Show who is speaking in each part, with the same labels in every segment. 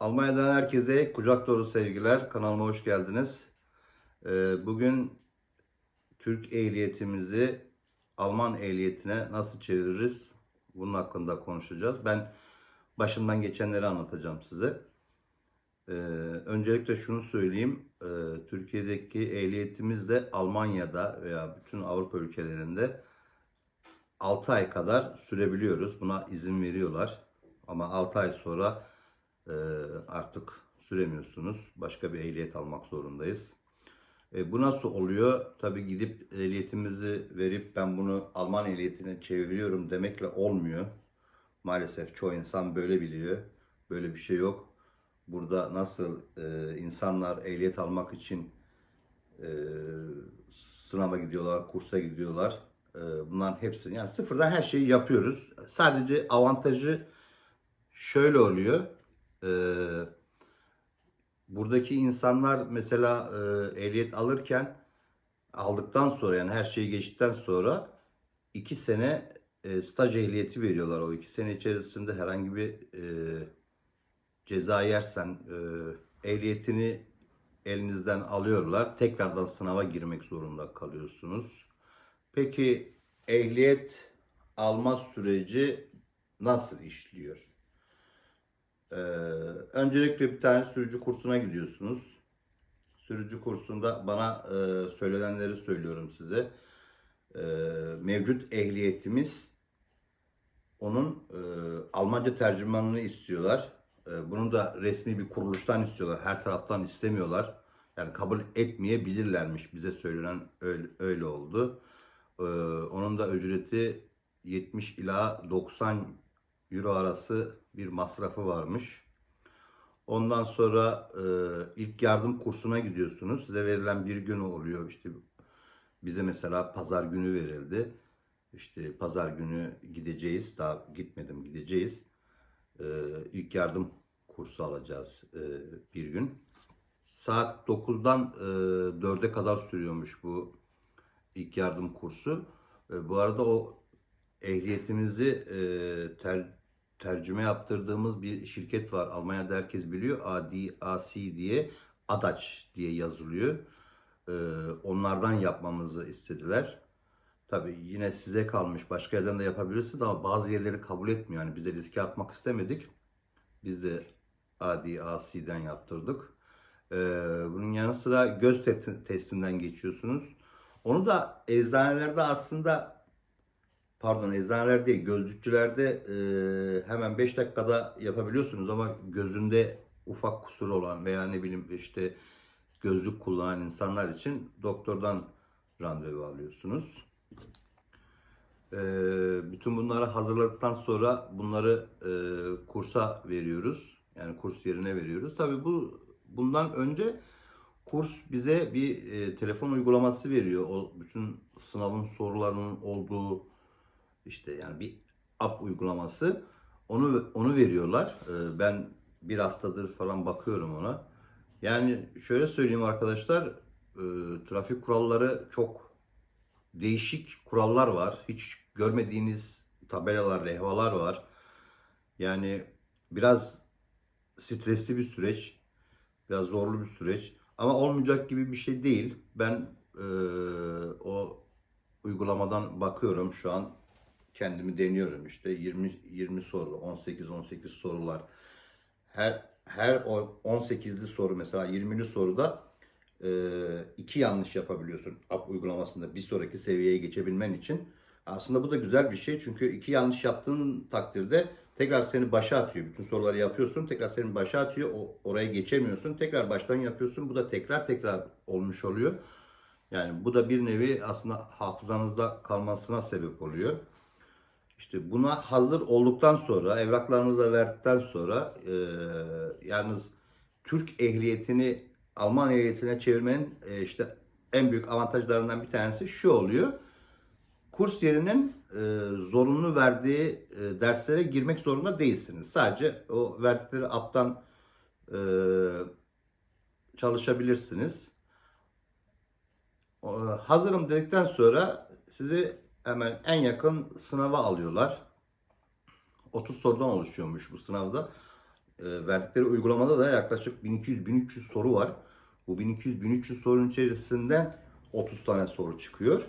Speaker 1: Almanya'dan herkese kucak dolu sevgiler. Kanalıma hoş geldiniz. Ee, Bugün Türk ehliyetimizi Alman ehliyetine nasıl çeviririz? Bunun hakkında konuşacağız. Ben başımdan geçenleri anlatacağım size. Ee, Öncelikle şunu söyleyeyim. Ee, Türkiye'deki ehliyetimiz de Almanya'da veya bütün Avrupa ülkelerinde 6 ay kadar sürebiliyoruz. Buna izin veriyorlar. Ama 6 ay sonra e, artık süremiyorsunuz. Başka bir ehliyet almak zorundayız. E, bu nasıl oluyor? Tabii gidip ehliyetimizi verip ben bunu Alman ehliyetine çeviriyorum demekle olmuyor. Maalesef çoğu insan böyle biliyor. Böyle bir şey yok. Burada nasıl e, insanlar ehliyet almak için e, sınava gidiyorlar, kursa gidiyorlar. E, bunların hepsini yani sıfırdan her şeyi yapıyoruz. Sadece avantajı şöyle oluyor. E, buradaki insanlar mesela e, ehliyet alırken aldıktan sonra yani her şeyi geçtikten sonra iki sene e, staj ehliyeti veriyorlar. O iki sene içerisinde herhangi bir e, ceza yersen e, ehliyetini elinizden alıyorlar. Tekrardan sınava girmek zorunda kalıyorsunuz. Peki ehliyet alma süreci nasıl işliyor? Ee, öncelikle bir tane sürücü kursuna gidiyorsunuz. Sürücü kursunda bana e, söylenenleri söylüyorum size. Ee, mevcut ehliyetimiz onun e, Almanca tercümanını istiyorlar. E, bunu da resmi bir kuruluştan istiyorlar. Her taraftan istemiyorlar. Yani kabul etmeyebilirlermiş. Bize söylenen öyle, öyle oldu. Ee, onun da ücreti 70 ila 90 euro arası bir masrafı varmış. Ondan sonra e, ilk yardım kursuna gidiyorsunuz. Size verilen bir gün oluyor. İşte bize mesela pazar günü verildi. İşte pazar günü gideceğiz. Daha gitmedim gideceğiz. E, ilk yardım kursu alacağız e, bir gün. Saat 9'dan e, 4'e kadar sürüyormuş bu ilk yardım kursu. E, bu arada o ehliyetimizi e, ter, tercüme yaptırdığımız bir şirket var. Almanya'da herkes biliyor. AD, AC diye Adaç diye yazılıyor. E, onlardan yapmamızı istediler. Tabii yine size kalmış. Başka yerden de yapabilirsiniz ama bazı yerleri kabul etmiyor. Yani biz de riske atmak istemedik. Biz de AD, AC'den yaptırdık. E, bunun yanı sıra göz te- testinden geçiyorsunuz. Onu da eczanelerde aslında pardon eczaneler değil gözlükçülerde e, hemen 5 dakikada yapabiliyorsunuz ama gözünde ufak kusur olan veya ne bileyim işte gözlük kullanan insanlar için doktordan randevu alıyorsunuz. E, bütün bunları hazırladıktan sonra bunları e, kursa veriyoruz. Yani kurs yerine veriyoruz. Tabii bu bundan önce kurs bize bir e, telefon uygulaması veriyor. O bütün sınavın sorularının olduğu işte yani bir app uygulaması. Onu onu veriyorlar. E, ben bir haftadır falan bakıyorum ona. Yani şöyle söyleyeyim arkadaşlar, e, trafik kuralları çok değişik kurallar var. Hiç görmediğiniz tabelalar, levhalar var. Yani biraz stresli bir süreç, biraz zorlu bir süreç. Ama olmayacak gibi bir şey değil. Ben e, o uygulamadan bakıyorum şu an kendimi deniyorum işte 20 20 soru 18 18 sorular her her o 18'li soru mesela 20'li soruda e, iki yanlış yapabiliyorsun app uygulamasında bir sonraki seviyeye geçebilmen için. Aslında bu da güzel bir şey çünkü iki yanlış yaptığın takdirde tekrar seni başa atıyor. Bütün soruları yapıyorsun tekrar seni başa atıyor. O, oraya geçemiyorsun. Tekrar baştan yapıyorsun. Bu da tekrar tekrar olmuş oluyor. Yani bu da bir nevi aslında hafızanızda kalmasına sebep oluyor. İşte buna hazır olduktan sonra, evraklarınızı da verdikten sonra e, yalnız Türk ehliyetini Alman ehliyetine çevirmenin e, işte en büyük avantajlarından bir tanesi şu oluyor. Kurs yerinin e, zorunlu verdiği e, derslere girmek zorunda değilsiniz. Sadece o verdikleri app'tan e, çalışabilirsiniz. O, hazırım dedikten sonra sizi hemen en yakın sınava alıyorlar. 30 sorudan oluşuyormuş bu sınavda. e, verdikleri uygulamada da yaklaşık 1200-1300 soru var. Bu 1200-1300 sorunun içerisinden 30 tane soru çıkıyor.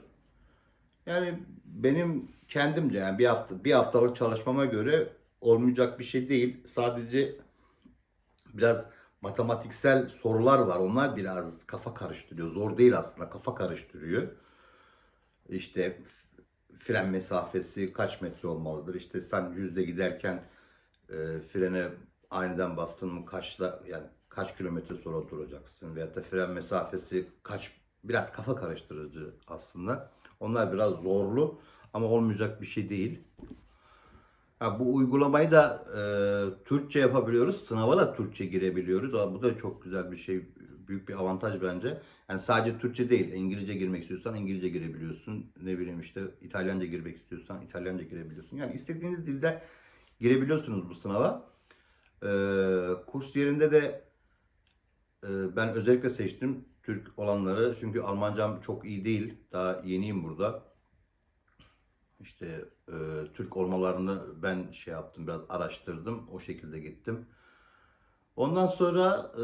Speaker 1: Yani benim kendimce yani bir hafta bir haftalık çalışmama göre olmayacak bir şey değil. Sadece biraz matematiksel sorular var. Onlar biraz kafa karıştırıyor. Zor değil aslında. Kafa karıştırıyor. İşte fren mesafesi kaç metre olmalıdır? İşte sen yüzde giderken e, frene aniden bastın mı kaçla yani kaç kilometre sonra duracaksın veyahut da fren mesafesi kaç biraz kafa karıştırıcı aslında. Onlar biraz zorlu ama olmayacak bir şey değil. Ha, bu uygulamayı da e, Türkçe yapabiliyoruz. Sınava da Türkçe girebiliyoruz. Aa, Bu da çok güzel bir şey. Büyük bir avantaj bence. Yani sadece Türkçe değil. İngilizce girmek istiyorsan İngilizce girebiliyorsun. Ne bileyim işte İtalyanca girmek istiyorsan İtalyanca girebiliyorsun. Yani istediğiniz dilde girebiliyorsunuz bu sınava. E, kurs yerinde de e, ben özellikle seçtim Türk olanları. Çünkü Almancam çok iyi değil. Daha yeniyim burada. İşte e, Türk olmalarını ben şey yaptım, biraz araştırdım. O şekilde gittim. Ondan sonra e,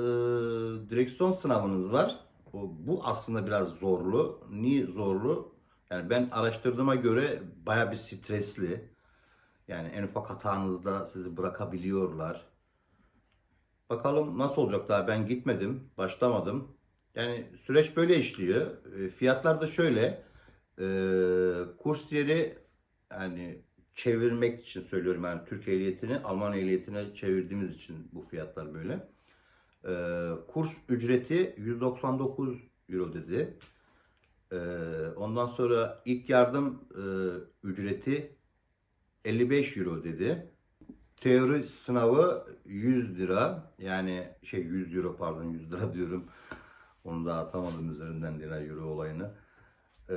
Speaker 1: direksiyon sınavınız var. Bu, aslında biraz zorlu. Niye zorlu? Yani ben araştırdığıma göre baya bir stresli. Yani en ufak hatanızda sizi bırakabiliyorlar. Bakalım nasıl olacak daha ben gitmedim, başlamadım. Yani süreç böyle işliyor. E, Fiyatlar da şöyle. E, kurs yeri yani çevirmek için söylüyorum yani Türk ehliyetini Alman ehliyetine çevirdiğimiz için bu fiyatlar böyle. E, kurs ücreti 199 euro dedi. E, ondan sonra ilk yardım e, ücreti 55 euro dedi. Teori sınavı 100 lira. Yani şey 100 euro pardon 100 lira diyorum. Onu da atamadım üzerinden lira euro olayını. Ee,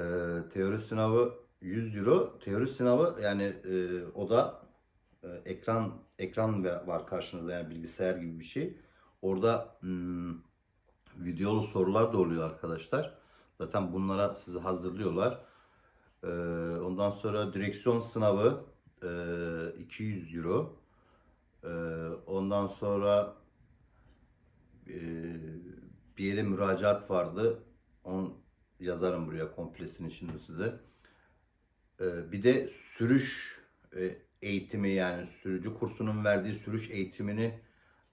Speaker 1: teori sınavı 100 euro. Teori sınavı yani e, o da e, ekran ekran var karşınızda yani bilgisayar gibi bir şey. Orada hmm, videolu sorular da oluyor arkadaşlar. Zaten bunlara sizi hazırlıyorlar. Ee, ondan sonra direksiyon sınavı e, 200 euro. Ee, ondan sonra e, bir yere müracaat vardı. Onu yazarım buraya komplesini şimdi size. Ee, bir de sürüş e, eğitimi yani sürücü kursunun verdiği sürüş eğitimini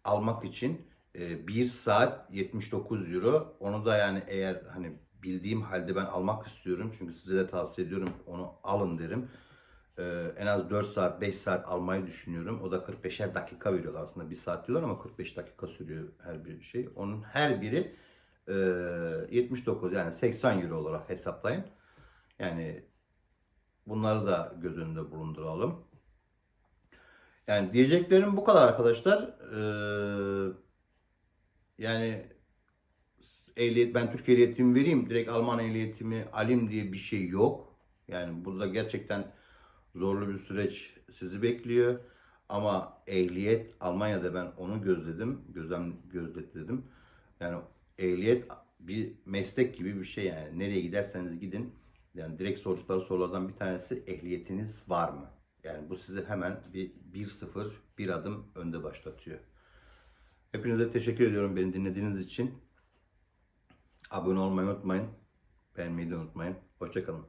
Speaker 1: almak için e, 1 saat 79 euro. Onu da yani eğer hani bildiğim halde ben almak istiyorum. Çünkü size de tavsiye ediyorum onu alın derim. Ee, en az 4 saat 5 saat almayı düşünüyorum. O da 45'er dakika veriyorlar aslında 1 saat diyorlar ama 45 dakika sürüyor her bir şey. Onun her biri e, 79 yani 80 euro olarak hesaplayın. Yani bunları da göz önünde bulunduralım. Yani diyeceklerim bu kadar arkadaşlar. Ee, yani ehliyet ben Türk ehliyetimi vereyim direkt Alman ehliyetimi alayım diye bir şey yok. Yani burada gerçekten zorlu bir süreç sizi bekliyor. Ama ehliyet Almanya'da ben onu gözledim, gözlem gözletledim. Yani ehliyet bir meslek gibi bir şey yani. Nereye giderseniz gidin. Yani direkt sordukları sorulardan bir tanesi ehliyetiniz var mı? Yani bu sizi hemen bir 1-0 bir adım önde başlatıyor. Hepinize teşekkür ediyorum beni dinlediğiniz için. Abone olmayı unutmayın. Beğenmeyi de unutmayın. Hoşçakalın.